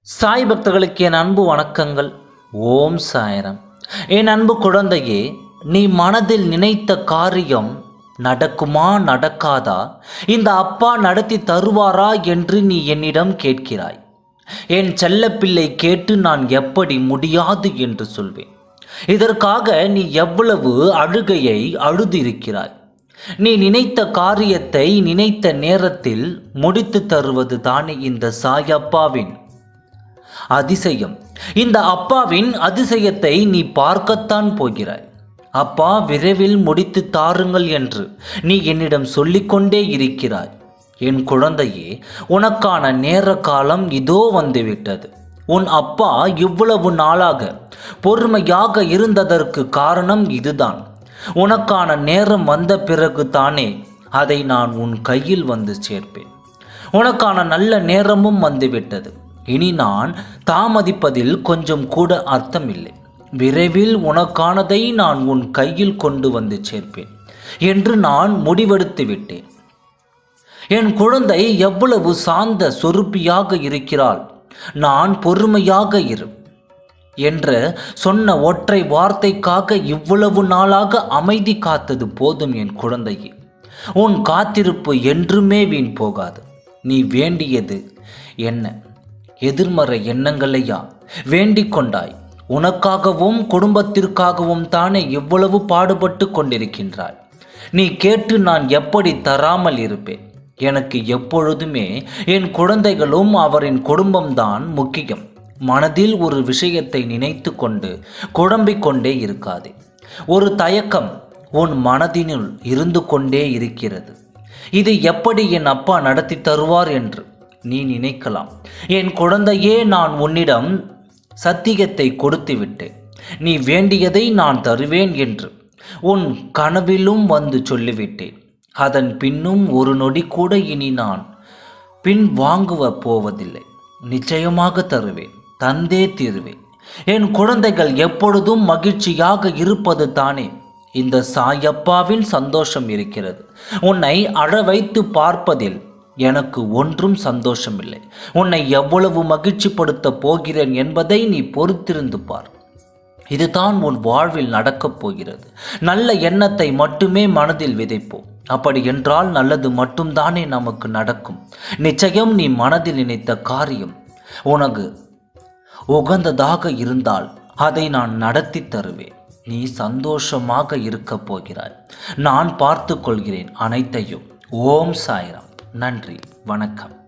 சாய் பக்தர்களுக்கு என் அன்பு வணக்கங்கள். ஓம் சாயரம். என் அன்பு குழந்தையே நீ மனதில் நினைத்த காரியம் நடக்குமா நடக்காதா? இந்த அப்பா நடத்தி தருவாரா என்று நீ என்னிடம் கேட்கிறாய். என் செல்லப்பிள்ளை கேட்டு நான் எப்படி முடியாது என்று சொல்வேன். இதற்காக நீ எவ்வளவு அழுகையை அழுதிருக்கிறாய்? நீ நினைத்த காரியத்தை நினைத்த நேரத்தில் முடித்து தருவது தானே இந்த சாயப்பாவின் அதிசயம். இந்த அப்பாவின் அதிசயத்தை நீ பார்க்கத்தான் போகிறாய். அப்பா விரைவில் முடித்து தாருங்கள் என்று நீ என்னிடம் சொல்லிக்கொண்டே இருக்கிறாய். என் குழந்தையே உனக்கான நேர காலம் இதோ வந்துவிட்டது. உன் அப்பா இவ்வளவு நாளாக பொறுமையாக இருந்ததற்கு காரணம் இதுதான். உனக்கான நேரம் வந்த பிறகு தானே அதை நான் உன் கையில் வந்து சேர்ப்பேன். உனக்கான நல்ல நேரமும் வந்துவிட்டது. இனி நான் தாமதிப்பதில் கொஞ்சம் கூட அர்த்தமில்லை. விரைவில் உனக்கானதை நான் உன் கையில் கொண்டு வந்து சேர்ப்பேன் என்று நான் முடிவெடுத்து விட்டேன். என் குழந்தை எவ்வளவு சாந்த சொருப்பியாக இருக்கிறாள். நான் பொறுமையாக இரு என்று சொன்ன ஒற்றை வார்த்தைக்காக இவ்வளவு நாளாக அமைதி காத்தது போதும் என் குழந்தையே. உன் காத்திருப்பு என்றுமே வீண் போகாது. நீ வேண்டியது என்ன? எதிர்மறை எண்ணங்களையா? வேண்டிக் கொண்டாய். உனக்காகவும் குடும்பத்திற்காகவும் தானே இவ்வளவு பாடுபட்டு கொண்டிருக்கின்றாய். நீ கேட்டு நான் எப்படி தராமல் இருப்பேன்? எனக்கு எப்பொழுதுமே என் குழந்தைகளும் அவரின் குடும்பம்தான் முக்கியம். மனதில் ஒரு விஷயத்தை நினைத்து கொண்டு குழம்பிக் கொண்டே இருக்காதே. ஒரு தயக்கம் உன் மனதினுள் இருந்து கொண்டே இருக்கிறது. இது எப்படி என் அப்பா நடத்தி தருவார் என்று நீ நினைக்கலாம். என் குழந்தையே நான் உன்னிடம் சத்தியத்தை கொடுத்து விட்டேன் நீ வேண்டியதை நான் தருவேன் என்று உன் கனவிலும் வந்து சொல்லிவிட்டேன். அதன் பின்னும் ஒரு நொடி கூட இனி நான் பின் வாங்குவ போவதில்லை. நிச்சயமாக தருவேன் தந்தே தீருவேன். என் குழந்தைகள் எப்பொழுதும் மகிழ்ச்சியாக இருப்பது தானே. இந்த சாயப்பாவின் சந்தோஷம் இருக்கிறது. உன்னை அழ வைத்து பார்ப்பதில் எனக்கு ஒன்றும் சந்தோஷமில்லை. உன்னை எவ்வளவு மகிழ்ச்சிப்படுத்தப் போகிறேன் என்பதை நீ பொறுத்திருந்து பார். இதுதான் உன் வாழ்வில் நடக்கப் போகிறது. நல்ல எண்ணத்தை மட்டுமே மனதில் விதைப்போம். அப்படி என்றால் நல்லது மட்டும்தானே நமக்கு நடக்கும். நிச்சயம் நீ மனதில் நினைத்த காரியம் உனக்கு உகந்ததாக இருந்தால் அதை நான் நடத்தி தருவேன். நீ சந்தோஷமாக இருக்கப் போகிறாய். நான் பார்த்து கொள்கிறேன் அனைத்தையும். ஓம் சாய்ராம். நன்றி. வணக்கம்.